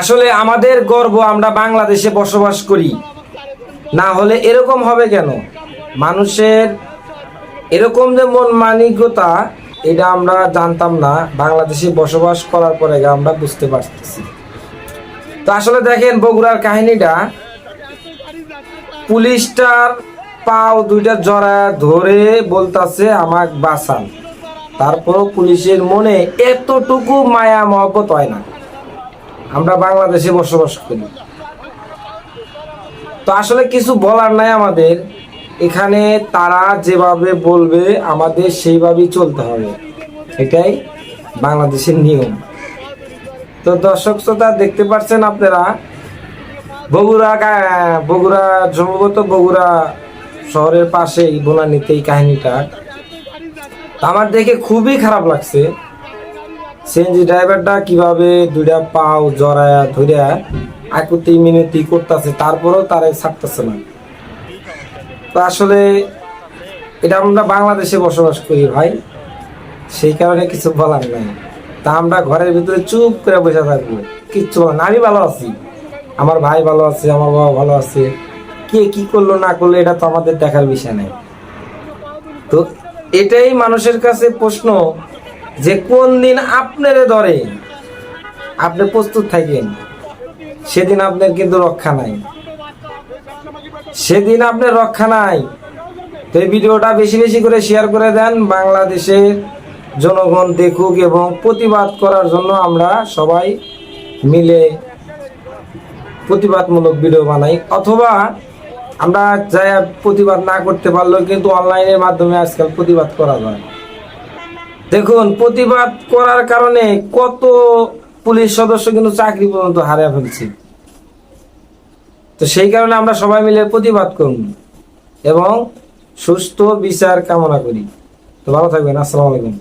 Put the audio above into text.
আসলে আমাদের গর্ব আমরা বাংলাদেশে বসবাস করি। না হলে এরকম হবে কেন? মানুষের এরকম যে মন মানিকতা, এটা আমরা জানতাম না। বাংলাদেশে বসবাস করার পরে আমরা বুঝতে পারতেছি। তো আসলে দেখেন বগুড়ার কাহিনীটা, পুলিশটার পাও দুইটা জড়া ধরে বলতাছে আমাক বাঁচান। তারপরও পুলিশের মনে এতটুকু মায়া মহব্বত হয় না। আমরা বাংলাদেশে বসবাস করি। তো আসলে কিছু বলার নাই আমাদের। এখানে তারা যেভাবে বলবে, আমাদের সেইভাবেই চলতে হবে। এটাই বাংলাদেশের নিয়ম। তো দর্শক শ্রোতা, দেখতে পাচ্ছেন আপনারা, বগুড়া বগুড়া সম্ভবত বগুড়া শহরের পাশেই বোনানিতে এই কাহিনীটা। আমার দেখে খুবই খারাপ লাগছে। সিএনজি ড্রাইভারটা কীভাবে দুইটা পাও জড়ায়া ধরিয়া আকুতি মিনতি করতেছে, তারপরেও তারে ছাড়তেছে না। তো আসলে এটা আমরা বাংলাদেশে বসবাস করি ভাই, সেই কারণে কিছু বলার নাই। তা আমরা ঘরের ভিতরে চুপ করে বসে থাকব, কিচ্ছু। আমি ভালো আছি, আমার ভাই ভালো আছে, আমার বাবা ভালো আছে, কে কি করল না করল এটা তো আমাদের দেখার বিষয় নেই। তো এটাই মানুষের কাছে প্রশ্ন যে কোন দিন আপনারে ধরে আপনি প্রস্তুত থাকেন, সেদিন আপনার কিন্তু রক্ষা নাই। সেদিন আপনার রক্ষা নাই। তো এই ভিডিওটা বেশি বেশি করে শেয়ার করে দেন, বাংলাদেশের জনগণ দেখুক এবং প্রতিবাদ করার জন্য আমরা সবাই মিলে প্রতিবাদমূলক ভিডিও বানাই। অথবা আমরা যাই প্রতিবাদ না করতে পারলেও কিন্তু অনলাইনের মাধ্যমে আজকাল প্রতিবাদ করা যায়। দেখুন, প্রতিবাদ করার কারণে কত পুলিশ সদস্য কিন্তু চাকরি পর্যন্ত হারিয়ে ফেলছে। তো সেই কারণে আমরা সবাই মিলে প্রতিবাদ করুন এবং সুস্থ বিচার কামনা করি। তো ভালো থাকবেন, আসসালামু আলাইকুম।